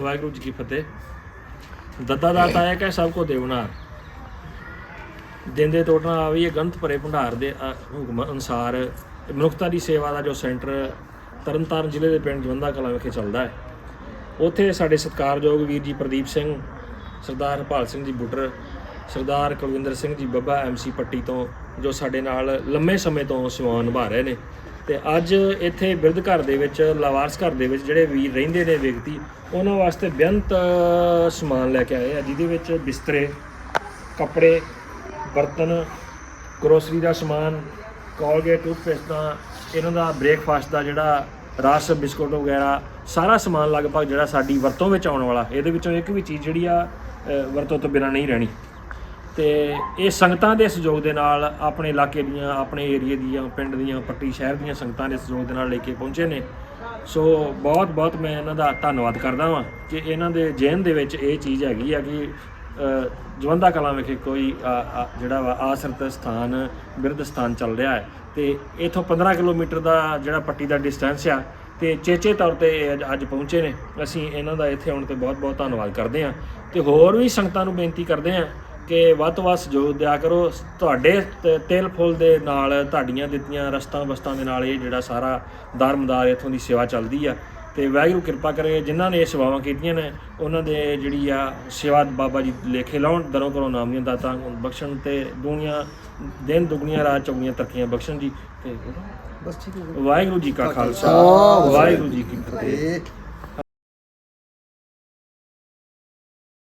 ਵਾਹਿਗੁਰੂ ਜੀ ਕੀ ਫਤਿਹ। ਦੱਦਾ ਦਾਤਾ ਹੈ ਕਿ ਸਭ ਕੋ ਦੇਵਨਾਰ। ਦਿੰਦੇ ਤੋੜਨਾ ਆਵੀ ਇਹ ਗੰਤ ਭਰੇ ਭੰਡਾਰ ਦੇ ਅ, ਹੁਕਮ ਅਨੁਸਾਰ ਮਨੁੱਖਤਾ ਦੀ ਸੇਵਾ ਦਾ ਜੋ ਸੈਂਟਰ ਤਰਨਤਾਰਨ ਜ਼ਿਲ੍ਹੇ ਦੇ ਪਿੰਡ ਜਵੰਦਾ ਕਲਾਂ ਵਿਖੇ ਚੱਲਦਾ ਹੈ। ਉੱਥੇ ਸਾਡੇ ਸਤਿਕਾਰਯੋਗ ਵੀਰ ਜੀ ਪ੍ਰਦੀਪ ਸਿੰਘ ਸਰਦਾਰ ਹਰਪਾਲ ਸਿੰਘ ਜੀ ਬੁੱਟਰ ਸਰਦਾਰ ਕੁਲਵਿੰਦਰ ਸਿੰਘ ਜੀ ਬੱਬਾ ਐਮਸੀ ਪੱਟੀ ਤੋਂ ਜੋ ਸਾਡੇ ਨਾਲ ਲੰਮੇ ਸਮੇਂ ਤੋਂ ਸੇਵਾ ਨਿਭਾ ਰਹੇ ਨੇ। ਤੇ ਅੱਜ ਇੱਥੇ ਬਿਰਧ ਘਰ ਦੇ ਵਿੱਚ, ਲਾਵਾਰਸ ਘਰ ਦੇ ਵਿੱਚ ਜਿਹੜੇ ਵੀਰ ਰਹਿੰਦੇ ਨੇ ਵਿਅਕਤੀ, ਉਹਨਾਂ ਵਾਸਤੇ ਬੇਅੰਤ ਸਮਾਨ ਲੈ ਕੇ ਆਏ ਆ, ਜਿਹਦੇ ਵਿੱਚ ਬਿਸਤਰੇ, ਕੱਪੜੇ, ਬਰਤਨ ਗਰੋਸਰੀ ਦਾ ਸਮਾਨ ਕੋਲਗੇਟ ਟੂਥਪੇਸਟ ਦਾ, ਇਹਨਾਂ ਦਾ ਬ੍ਰੇਕਫਾਸਟ ਦਾ ਜਿਹੜਾ ਰਸ, ਬਿਸਕੁਟ ਵਗੈਰਾ, ਸਾਰਾ ਸਮਾਨ ਲਗਭਗ ਜਿਹੜਾ ਸਾਡੀ ਵਰਤੋਂ ਵਿੱਚ ਆਉਣ ਵਾਲਾ, ਇਹਦੇ ਵਿੱਚੋਂ ਇੱਕ ਵੀ ਚੀਜ਼ ਜਿਹੜੀ ਆ ਵਰਤੋਂ ਤੋਂ ਬਿਨਾਂ ਨਹੀਂ ਰਹਿਣੀ। ਤੇ ਇਹ ਸੰਗਤਾਂ ਦੇ ਸਹਿਯੋਗ ਦੇ ਨਾਲ ਆਪਣੇ ਇਲਾਕੇ ਦੀਆਂ ਆਪਣੇ ਏਰੀਏ ਦੀਆਂ ਪਿੰਡ ਦੀਆਂ ਪੱਟੀ ਸ਼ਹਿਰ ਦੀਆਂ ਸੰਗਤਾਂ ਦੇ ਸਹਿਯੋਗ ਦੇ ਨਾਲ ਲੈ ਕੇ ਪਹੁੰਚੇ ਨੇ। ਸੋ ਬਹੁਤ ਬਹੁਤ ਮੈਂ ਇਹਨਾਂ ਦਾ ਧੰਨਵਾਦ ਕਰਦਾ ਵਾਂ ਕਿ ਇਹਨਾਂ ਦੇ ਜੇਨ ਦੇ ਵਿੱਚ ਇਹ ਚੀਜ਼ ਹੈਗੀ ਆ ਕਿ ਅ, ਜਵੰਦਾ ਕਲਾਂ ਵਿਖੇ ਕੋਈ ਜਿਹੜਾ ਵਾ ਆਸਰਤ ਸਥਾਨ ਬਿਰਧ ਸਥਾਨ ਚੱਲ ਰਿਹਾ ਹੈ। ਤੇ ਇਥੋਂ 15 ਕਿਲੋਮੀਟਰ ਦਾ ਜਿਹੜਾ ਪੱਟੀ ਦਾ ਡਿਸਟੈਂਸ ਆ ਤੇ ਚੇਚੇ ਤੌਰ ਤੇ ਇਹ ਅੱਜ- ਅੱਜ ਪਹੁੰਚੇ ਨੇ। ਅਸੀਂ ਇਹਨਾਂ ਦਾ ਇੱਥੇ ਆਉਣ ਤੇ ਬਹੁਤ ਬਹੁਤ ਧੰਨਵਾਦ ਕਰਦੇ ਹਾਂ। ਤੇ ਹੋਰ ਵੀ ਸੰਗਤਾਂ ਨੂੰ ਬੇਨਤੀ ਕਰਦੇ ਹਾਂ ਕਿ ਵੱਧ ਤੋਂ ਵੱਧ ਸਹਿਯੋਗ ਦਿਆ ਕਰੋ। ਤੁਹਾਡੇ ਤੇਲ ਫੁੱਲ ਦੇ ਨਾਲ ਤੁਹਾਡੀਆਂ ਦਿੱਤੀਆਂ ਰਸਤਾਂ ਬਸਤਾਂ ਦੇ ਨਾਲ ਇਹ ਜਿਹੜਾ ਸਾਰਾ ਦਰਮਦਾਰ ਇਥੋਂ ਦੀ ਸੇਵਾ ਚੱਲਦੀ ਆ। ਤੇ ਵਾਹਿਗੁਰੂ ਕਿਰਪਾ ਕਰੇ ਜਿਨ੍ਹਾਂ ਨੇ ਇਹ ਸੇਵਾਵਾਂ ਕੀਤੀਆਂ ਨੇ ਉਹਨਾਂ ਦੇ ਜਿਹੜੀ ਆ ਸੇਵਾ ਬਾਬਾ ਜੀ ਲੇਖੇ ਲਾਉਣ ਦਰੋਂ ਕਰੋ ਨਾਮੀਆਂ ਦਾਤਾ ਬਖਸ਼ਣ ਤੇ ਦੁਨੀਆ ਦਿਨ ਦੁਗਣੀਆਂ ਰਾਤ ਚੌਗੀਆਂ ਤਰੱਕੀਆਂ ਬਖਸ਼ਣ ਜੀ। ਤੇ ਬਸ ਠੀਕ ਹੈ ਵਾਹਿਗੁਰੂ ਜੀ ਕਾ ਖਾਲਸਾ। ਵਾਹਿਗੁਰੂ ਜੀ ਕੀ ਫਤਿਹ।